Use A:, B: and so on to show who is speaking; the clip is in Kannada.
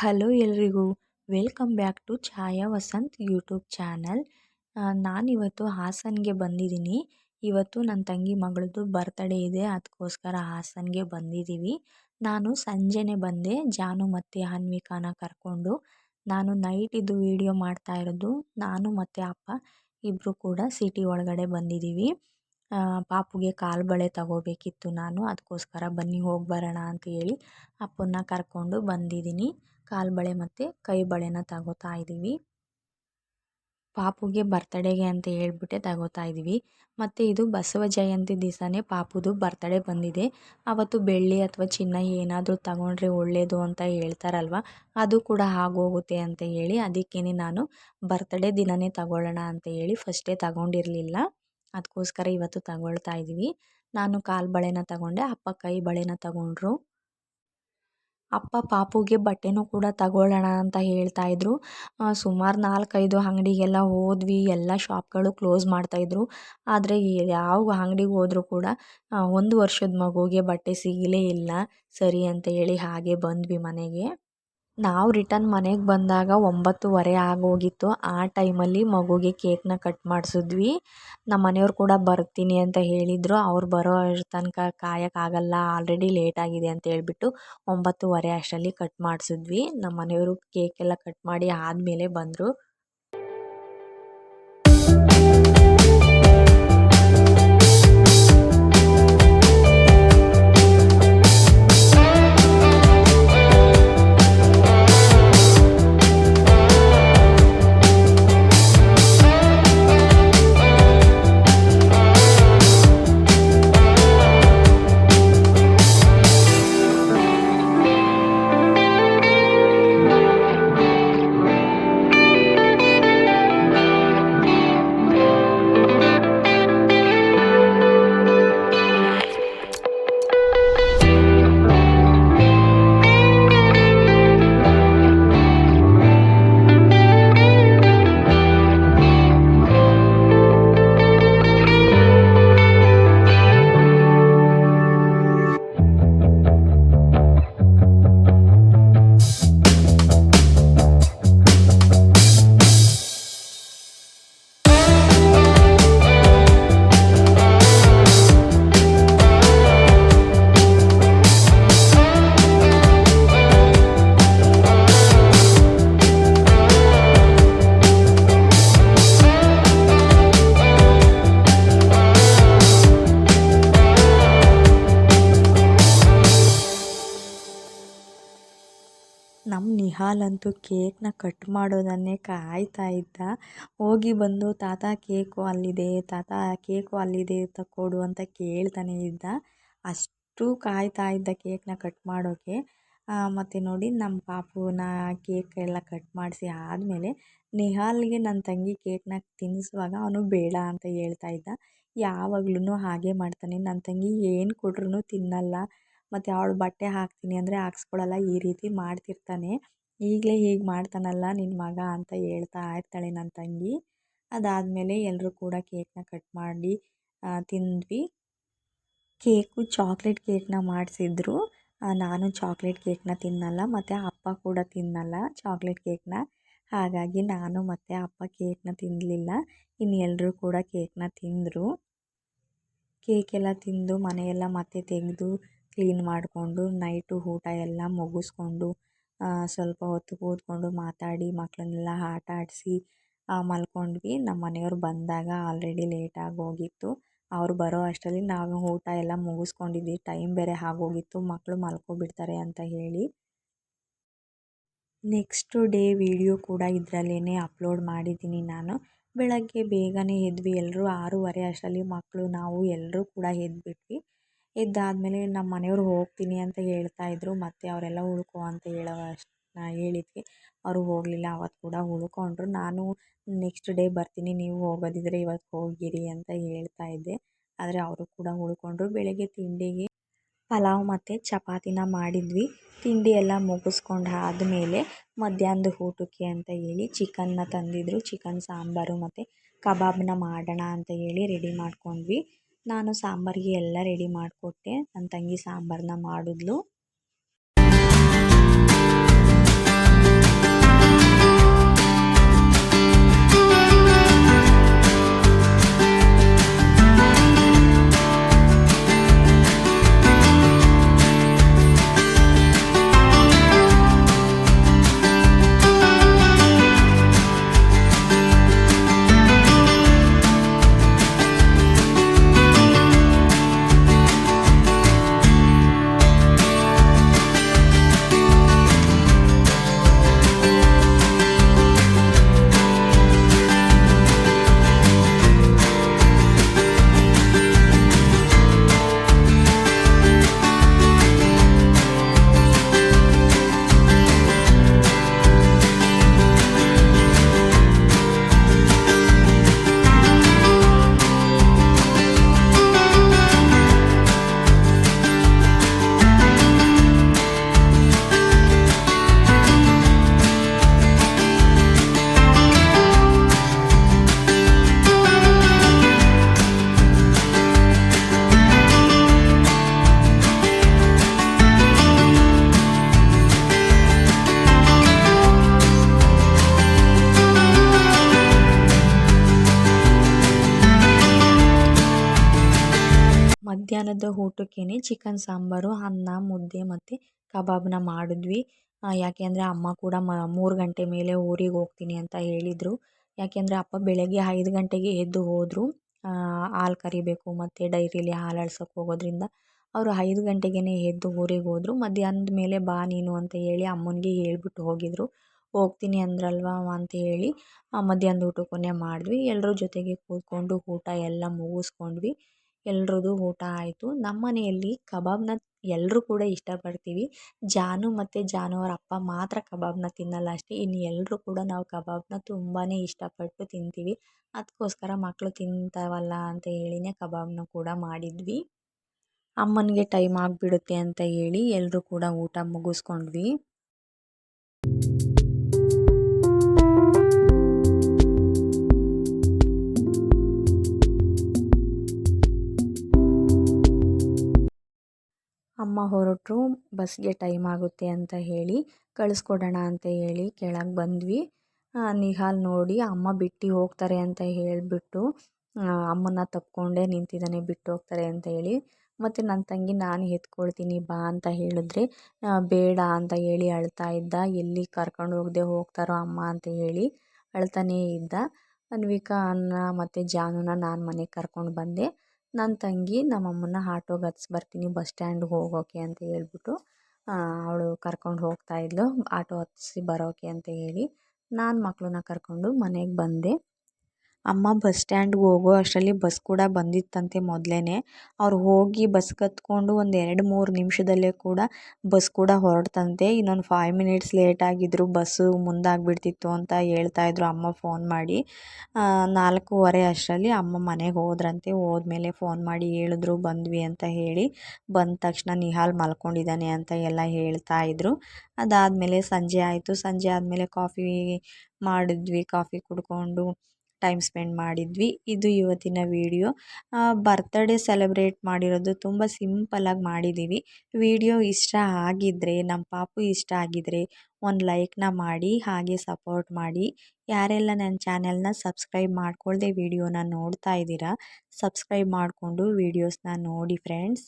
A: ಹಲೋ ಎಲ್ರಿಗೂ. Welcome back to Chhaya Vasanth YouTube channel. ನಾನಿವತ್ತು ಹಾಸನ್ಗೆ ಬಂದಿದ್ದೀನಿ. ಇವತ್ತು ನನ್ನ ತಂಗಿ ಮಗಳದ್ದು ಬರ್ತ್ಡೇ ಇದೆ ಅದಕ್ಕೋಸ್ಕರ ಹಾಸನ್ಗೆ ಬಂದಿದ್ದೀವಿ ನಾನು ಸಂಜೆನೆ ಬಂದೆ, ಜಾನು ಮತ್ತು ಅನ್ವಿಕಾನ ಕರ್ಕೊಂಡು. ನಾನು ನೈಟ್ ಇದು ವೀಡಿಯೋ ಮಾಡ್ತಾ ಇರೋದು, ನಾನು ಮತ್ತು ಅಪ್ಪ ಇಬ್ಬರು ಕೂಡ ಸಿಟಿ ಒಳಗಡೆ ಬಂದಿದ್ದೀವಿ ಪಾಪುಗೆ ಕಾಲು ಬಳೆ ತಗೋಬೇಕಿತ್ತು ನಾನು ಅದಕ್ಕೋಸ್ಕರ ಬನ್ನಿ ಹೋಗಿ ಬರೋಣ ಅಂತ ಹೇಳಿ ಅಪ್ಪನ್ನ ಕರ್ಕೊಂಡು ಬಂದಿದ್ದೀನಿ. ಕಾಲು ಬಳೆ ಮತ್ತು ಕೈ ಬಳೆನ ತಗೋತಾ ಇದ್ದೀವಿ ಪಾಪುಗೆ ಬರ್ತಡೇಗೆ ಅಂತ ಹೇಳ್ಬಿಟ್ಟೆ ತಗೋತಾ ಇದ್ದೀವಿ ಮತ್ತು ಇದು ಬಸವ ಜಯಂತಿ ದಿವಸನೇ ಪಾಪುದು ಬರ್ತಡೇ ಬಂದಿದೆ. ಅವತ್ತು ಬೆಳ್ಳಿ ಅಥವಾ ಚಿನ್ನ ಏನಾದರೂ ತಗೊಂಡ್ರೆ ಒಳ್ಳೆಯದು ಅಂತ ಹೇಳ್ತಾರಲ್ವ, ಅದು ಕೂಡ ಆಗೋಗುತ್ತೆ ಅಂತ ಹೇಳಿ ಅದಕ್ಕೇ ನಾನು ಬರ್ತಡೇ ದಿನವೇ ತಗೊಳ್ಳೋಣ ಅಂತ ಹೇಳಿ ಫಸ್ಟೇ ತಗೊಂಡಿರಲಿಲ್ಲ. ಅದಕ್ಕೋಸ್ಕರ ಇವತ್ತು ತಗೊಳ್ತಾ ಇದ್ದೀವಿ ನಾನು ಕಾಲು ಬಳೆನ ತಗೊಂಡೆ, ಅಪ್ಪ ಕೈ ಬಳೆನ ತಗೊಂಡ್ರು. ಅಪ್ಪ ಪಾಪುಗೆ ಬಟ್ಟೆನೂ ಕೂಡ ತಗೊಳ್ಳೋಣ ಅಂತ ಹೇಳ್ತಾ ಇದ್ರು. ಸುಮಾರು ನಾಲ್ಕೈದು ಅಂಗಡಿಗೆಲ್ಲ ಹೋದ್ವಿ, ಎಲ್ಲ ಶಾಪ್ಗಳು ಕ್ಲೋಸ್ ಮಾಡ್ತಾಯಿದ್ರು ಆದರೆ ಯಾವ ಅಂಗಡಿಗೆ ಹೋದರೂ ಕೂಡ ಒಂದು ವರ್ಷದ ಮಗುಗೆ ಬಟ್ಟೆ ಸಿಗಲೇ ಇಲ್ಲ. ಸರಿ ಅಂತ ಹೇಳಿ ಹಾಗೆ ಬಂದ್ವಿ ಮನೆಗೆ. ನಾವು ರಿಟರ್ನ್ ಮನೆಗೆ ಬಂದಾಗ ಒಂಬತ್ತುವರೆ ಆಗೋಗಿತ್ತು. ಆ ಟೈಮಲ್ಲಿ ಮಗುಗೆ ಕೇಕ್ನ ಕಟ್ ಮಾಡಿಸಿದ್ವಿ. ನಮ್ಮ ಮನೆಯವ್ರು ಕೂಡ ಬರ್ತೀನಿ ಅಂತ ಹೇಳಿದರು. ಅವ್ರು ಬರೋ ತನಕ ಕಾಯೋಕ್ಕಾಗಲ್ಲ ಆಲ್ರೆಡಿ ಲೇಟ್ ಆಗಿದೆ ಅಂತ ಹೇಳ್ಬಿಟ್ಟು ಒಂಬತ್ತುವರೆ ಅಷ್ಟರಲ್ಲಿ ಕಟ್ ಮಾಡಿಸಿದ್ವಿ. ನಮ್ಮ ಮನೆಯವರು ಕೇಕೆಲ್ಲ ಕಟ್ ಮಾಡಿ ಆದಮೇಲೆ ಬಂದರು. ನಮ್ಮ ನಿಹಾಲಂತೂ ಕೇಕ್ನ ಕಟ್ ಮಾಡೋದನ್ನೇ ಕಾಯ್ತಾ ಇದ್ದ. ಹೋಗಿ ಬಂದು, ತಾತ, ಕೇಕು ಅಲ್ಲಿದೆ, ತಾತ, ಕೇಕು ಅಲ್ಲಿದೆ ತಕ್ಕೊಡು ಅಂತ ಕೇಳ್ತಾನೆ ಇದ್ದ. ಅಷ್ಟು ಕಾಯ್ತಾ ಇದ್ದ ಕೇಕ್ನ ಕಟ್ ಮಾಡೋಕ್ಕೆ ಮತ್ತು ನೋಡಿ ನಮ್ಮ ಪಾಪುನ ಕೇಕ್ ಎಲ್ಲ ಕಟ್ ಮಾಡಿಸಿ ಆದಮೇಲೆ ನಿಹಾಲ್ಗೆ ನನ್ನ ತಂಗಿ ಕೇಕ್ನ ತಿನ್ನಿಸುವಾಗ ಅವನು ಬೇಡ ಅಂತ ಹೇಳ್ತಾ ಇದ್ದ. ಯಾವಾಗ್ಲೂ ಹಾಗೆ ಮಾಡ್ತಾನೆ. ನನ್ನ ತಂಗಿ ಏನು ಕೊಟ್ರೂ ತಿನ್ನಲ್ಲ. ಮತ್ತು ಅವಳು ಬಟ್ಟೆ ಹಾಕ್ತೀನಿ ಅಂದರೆ ಹಾಕ್ಸ್ಕೊಳಲ್ಲ, ಈ ರೀತಿ ಮಾಡ್ತಿರ್ತಾನೆ. ಈಗಲೇ ಹೀಗೆ ಮಾಡ್ತಾನಲ್ಲ ನಿನ್ನ ಮಗ ಅಂತ ಹೇಳ್ತಾ ಇರ್ತಾಳೆ ನನ್ನ ತಂಗಿ. ಅದಾದಮೇಲೆ ಎಲ್ಲರೂ ಕೂಡ ಕೇಕ್ನ ಕಟ್ ಮಾಡಿ ತಿಂದ್ವಿ. ಕೇಕು, ಚಾಕ್ಲೇಟ್ ಕೇಕ್ನ ಮಾಡಿಸಿದ್ರು. ನಾನು ಚಾಕ್ಲೇಟ್ ಕೇಕ್ನ ತಿನ್ನಲ್ಲ, ಮತ್ತು ಅಪ್ಪ ಕೂಡ ತಿನ್ನಲ್ಲ ಚಾಕ್ಲೇಟ್ ಕೇಕ್ನ. ಹಾಗಾಗಿ ನಾನು ಮತ್ತು ಅಪ್ಪ ಕೇಕ್ನ ತಿನ್ನಲಿಲ್ಲ ಇನ್ನು ಎಲ್ಲರೂ ಕೂಡ ಕೇಕ್ನ ತಿಂದರು. ಕೇಕೆಲ್ಲ ತಿಂದು ಮನೆಯೆಲ್ಲ ಮತ್ತೆ ತೆಗೆದು ಕ್ಲೀನ್ ಮಾಡಿಕೊಂಡು, ನೈಟು ಊಟ ಎಲ್ಲ ಮುಗಿಸ್ಕೊಂಡು ಸ್ವಲ್ಪ ಹೊತ್ತು ಕೂತ್ಕೊಂಡು ಮಾತಾಡಿ ಮಕ್ಕಳನ್ನೆಲ್ಲ ಆಟ ಆಡಿಸಿ ಮಲ್ಕೊಂಡ್ವಿ. ನಮ್ಮ ಮನೆಯವ್ರು ಬಂದಾಗ ಆಲ್ರೆಡಿ ಲೇಟ್ ಹೋಗಿತ್ತು ಅವ್ರು ಬರೋ ಅಷ್ಟರಲ್ಲಿ ನಾವು ಊಟ ಎಲ್ಲ ಮುಗಿಸ್ಕೊಂಡಿದ್ವಿ. ಟೈಮ್ ಬೇರೆ ಆಗೋಗಿತ್ತು. ಮಕ್ಕಳು ಮಲ್ಕೊಬಿಡ್ತಾರೆ ಅಂತ ಹೇಳಿ. ನೆಕ್ಸ್ಟ್ ಡೇ ವಿಡಿಯೋ ಕೂಡ ಇದರಲ್ಲೇ ಅಪ್ಲೋಡ್ ಮಾಡಿದ್ದೀನಿ ನಾನು. ಬೆಳಗ್ಗೆ ಬೇಗನೆ ಎದ್ವಿ. ಎಲ್ಲರೂ ಆರೂವರೆ ಅಷ್ಟರಲ್ಲಿ ಮಕ್ಕಳು ನಾವು ಎಲ್ಲರೂ ಕೂಡ ಎದ್ಬಿಟ್ವಿ. ಎದ್ದಾದಮೇಲೆ ನಮ್ಮ ಮನೆಯವ್ರು ಹೋಗ್ತೀನಿ ಅಂತ ಹೇಳ್ತಾಯಿದ್ರು ಮತ್ತು ಅವರೆಲ್ಲ ಉಳ್ಕೊ ಅಂತ ಹೇಳೋ ಅಷ್ಟು ಹೇಳಿದ್ವಿ. ಅವರು ಹೋಗಲಿಲ್ಲ ಅವತ್ತು ಕೂಡ ಉಳ್ಕೊಂಡ್ರು. ನಾನು ನೆಕ್ಸ್ಟ್ ಡೇ ಬರ್ತೀನಿ, ನೀವು ಹೋಗೋದಿದ್ರೆ ಇವತ್ತು ಹೋಗಿರಿ ಅಂತ ಹೇಳ್ತಾ ಇದ್ದೆ. ಆದರೆ ಅವರು ಕೂಡ ಉಳ್ಕೊಂಡ್ರು. ಬೆಳಗ್ಗೆ ತಿಂಡಿಗೆ ಪಲಾವ್ ಮತ್ತು ಚಪಾತಿನ ಮಾಡಿದ್ವಿ. ತಿಂಡಿ ಎಲ್ಲ ಮುಗಿಸ್ಕೊಂಡು ಆದಮೇಲೆ ಮಧ್ಯಾಹ್ನದ ಊಟಕ್ಕೆ ಅಂತ ಹೇಳಿ ಚಿಕನ್ನ ತಂದಿದ್ದರು ಚಿಕನ್ ಸಾಂಬಾರು ಮತ್ತು ಕಬಾಬ್ನ ಮಾಡೋಣ ಅಂತ ಹೇಳಿ ರೆಡಿ ಮಾಡ್ಕೊಂಡ್ವಿ. ನಾನು ಸಾಂಬಾರಿಗೆ ಎಲ್ಲ ರೆಡಿ ಮಾಡಿಕೊಟ್ಟೆ. ನನ್ನ ತಂಗಿ ಸಾಂಬಾರನ್ನ ಮಾಡಿದ್ಲು. ಮಧ್ಯಾಹ್ನದ ಊಟಕ್ಕೇನೆ ಚಿಕನ್ ಸಾಂಬಾರು, ಅನ್ನ, ಮುದ್ದೆ ಮತ್ತು ಕಬಾಬನ್ನ ಮಾಡಿದ್ವಿ. ಯಾಕೆ ಅಂದರೆ ಅಮ್ಮ ಕೂಡ ಮ, ಮೂರು ಗಂಟೆ ಮೇಲೆ ಊರಿಗೆ ಹೋಗ್ತೀನಿ ಅಂತ ಹೇಳಿದರು. ಯಾಕೆಂದರೆ ಅಪ್ಪ ಬೆಳಗ್ಗೆ ಐದು ಗಂಟೆಗೆ ಎದ್ದು ಹೋದರು. ಹಾಲು ಕರಿಬೇಕು ಮತ್ತು ಡೈರಿಲಿ ಹಾಲು ಅಳ್ಸೋಕ್ಕೆ ಹೋಗೋದ್ರಿಂದ ಅವರು ಐದು ಗಂಟೆಗೇ ಎದ್ದು ಊರಿಗೆ ಹೋದರು. ಮಧ್ಯಾಹ್ನದ ಮೇಲೆ ಬಾ ನೀನು ಅಂತ ಹೇಳಿ ಅಮ್ಮನಿಗೆ ಹೇಳ್ಬಿಟ್ಟು ಹೋಗಿದ್ರು. ಹೋಗ್ತೀನಿ ಅಂದ್ರಲ್ವಾ ಅಂತ ಹೇಳಿ ಮಧ್ಯಾಹ್ನದ ಊಟಕ್ಕೊನೆ ಮಾಡಿದ್ವಿ. ಎಲ್ಲರೂ ಜೊತೆಗೆ ಕೂತ್ಕೊಂಡು ಊಟ ಎಲ್ಲ ಮುಗಿಸ್ಕೊಂಡ್ವಿ. ಎಲ್ರದ್ದು ಊಟ ಆಯಿತು. ನಮ್ಮ ಮನೆಯಲ್ಲಿ ಕಬಾಬನ್ನ ಎಲ್ಲರೂ ಕೂಡ ಇಷ್ಟಪಡ್ತೀವಿ. ಜಾನು ಮತ್ತು ಜಾನು ಅವ್ರ ಅಪ್ಪ ಮಾತ್ರ ಕಬಾಬನ್ನ ತಿನ್ನಲ್ಲ ಅಷ್ಟೇ, ಇನ್ನು ಎಲ್ಲರೂ ಕೂಡ ನಾವು ಕಬಾಬನ್ನ ತುಂಬಾ ಇಷ್ಟಪಟ್ಟು ತಿಂತೀವಿ. ಅದಕ್ಕೋಸ್ಕರ ಮಕ್ಕಳು ತಿಂತಾವಲ್ಲ ಅಂತ ಹೇಳಿನೇ ಕಬಾಬನ್ನ ಕೂಡ ಮಾಡಿದ್ವಿ. ಅಮ್ಮನಿಗೆ ಟೈಮ್ ಆಗಿಬಿಡುತ್ತೆ ಅಂತ ಹೇಳಿ ಎಲ್ಲರೂ ಕೂಡ ಊಟ ಮುಗಿಸ್ಕೊಂಡ್ವಿ. ಅಮ್ಮ ಹೊರಟರು, ಬಸ್ಗೆ ಟೈಮ್ ಆಗುತ್ತೆ ಅಂತ ಹೇಳಿ, ಕಳಿಸ್ಕೊಡೋಣ ಅಂತ ಹೇಳಿ ಕೆಳಗೆ ಬಂದ್ವಿ. ನಿಹಾಲ್ ನೋಡಿ, ಅಮ್ಮ ಬಿಟ್ಟು ಹೋಗ್ತಾರೆ ಅಂತ ಹೇಳಿಬಿಟ್ಟು ಅಮ್ಮನ ತಪ್ಪಿಕೊಂಡೇ ನಿಂತಿದ್ದಾನೆ, ಬಿಟ್ಟು ಹೋಗ್ತಾರೆ ಅಂತ ಹೇಳಿ. ಮತ್ತು ನನ್ನ ತಂಗಿ, ನಾನು ಎತ್ಕೊಳ್ತೀನಿ ಬಾ ಅಂತ ಹೇಳಿದ್ರೆ ಬೇಡ ಅಂತ ಹೇಳಿ ಅಳ್ತಾ ಇದ್ದ. ಎಲ್ಲಿ ಕರ್ಕೊಂಡು ಹೋಗದೆ ಹೋಗ್ತಾರೋ ಅಮ್ಮ ಅಂತ ಹೇಳಿ ಅಳ್ತಾನೇ ಇದ್ದ. ಅನ್ವಿಕಾ ಅನ್ನ ಮತ್ತು ಜಾನುನ ನಾನು ಮನೆಗೆ ಕರ್ಕೊಂಡು ಬಂದೆ. ನನ್ನ ತಂಗಿ ನಮ್ಮಮ್ಮನ ಆಟೋಗೆ ಹತ್ಸಿ ಬರ್ತೀನಿ, ಬಸ್ ಸ್ಟ್ಯಾಂಡ್ಗೆ ಹೋಗೋಕೆ ಅಂತ ಹೇಳ್ಬಿಟ್ಟು ಅವಳು ಕರ್ಕೊಂಡು ಹೋಗ್ತಾ ಇದ್ಲು. ಆಟೋ ಹತ್ಸಿ ಬರೋಕೆ ಅಂತ ಹೇಳಿ, ನಾನು ಮಕ್ಕಳನ್ನ ಕರ್ಕೊಂಡು ಮನೆಗೆ ಬಂದೆ. ಅಮ್ಮ ಬಸ್ ಸ್ಟ್ಯಾಂಡ್ಗೆ ಹೋಗೋ ಅಷ್ಟರಲ್ಲಿ ಬಸ್ ಕೂಡ ಬಂದಿತ್ತಂತೆ ಮೊದಲೇನೆ. ಅವ್ರು ಹೋಗಿ ಬಸ್ ಕತ್ಕೊಂಡು ಒಂದು ಎರಡು ಮೂರು ನಿಮಿಷದಲ್ಲೇ ಕೂಡ ಬಸ್ ಕೂಡ ಹೊರಡ್ತಂತೆ. ಇನ್ನೊಂದು ಫೈವ್ ಮಿನಿಟ್ಸ್ ಲೇಟ್ ಆಗಿದ್ರು ಬಸ್ಸು ಮುಂದಾಗ್ಬಿಡ್ತಿತ್ತು ಅಂತ ಹೇಳ್ತಾಯಿದ್ರು ಅಮ್ಮ ಫೋನ್ ಮಾಡಿ. ನಾಲ್ಕೂವರೆ ಅಷ್ಟರಲ್ಲಿ ಅಮ್ಮ ಮನೆಗೆ ಹೋದ್ರಂತೆ. ಹೋದ್ಮೇಲೆ ಫೋನ್ ಮಾಡಿ ಹೇಳಿದ್ರು, ಬಂದ್ವಿ ಅಂತ ಹೇಳಿ. ಬಂದ ತಕ್ಷಣ ನಿಹಾಲ್ ಮಲ್ಕೊಂಡಿದ್ದಾನೆ ಅಂತ ಎಲ್ಲ ಹೇಳ್ತಾಯಿದ್ರು ಅದಾದಮೇಲೆ ಸಂಜೆ ಆಯಿತು. ಸಂಜೆ ಆದಮೇಲೆ ಕಾಫಿ ಮಾಡಿದ್ವಿ. ಕಾಫಿ ಕುಡ್ಕೊಂಡು ಟೈಮ್ ಸ್ಪೆಂಡ್ ಮಾಡಿದ್ವಿ. ಇದು ಇವತ್ತಿನ ವಿಡಿಯೋ ಬರ್ತಡೇ ಸೆಲೆಬ್ರೇಟ್ ಮಾಡಿರೋದು ತುಂಬ ಸಿಂಪಲಾಗಿ ಮಾಡಿದ್ದೀವಿ ವಿಡಿಯೋ ಇಷ್ಟ ಆಗಿದ್ದರೆ ನಮ್ಮ ಪಾಪು ಇಷ್ಟ ಆಗಿದ್ದರೆ ಒಂದು ಲೈಕ್ನ ಮಾಡಿ, ಹಾಗೆ ಸಪೋರ್ಟ್ ಮಾಡಿ. ಯಾರೆಲ್ಲ ನನ್ನ ಚಾನೆಲ್ನ ಸಬ್ಸ್ಕ್ರೈಬ್ ಮಾಡ್ಕೊಳ್ಳದೆ ವಿಡಿಯೋನ ನೋಡ್ತಾ ಇದ್ದೀರಾ ಸಬ್ಸ್ಕ್ರೈಬ್ ಮಾಡಿಕೊಂಡು ವೀಡಿಯೋಸ್ನ ನೋಡಿ ಫ್ರೆಂಡ್ಸ್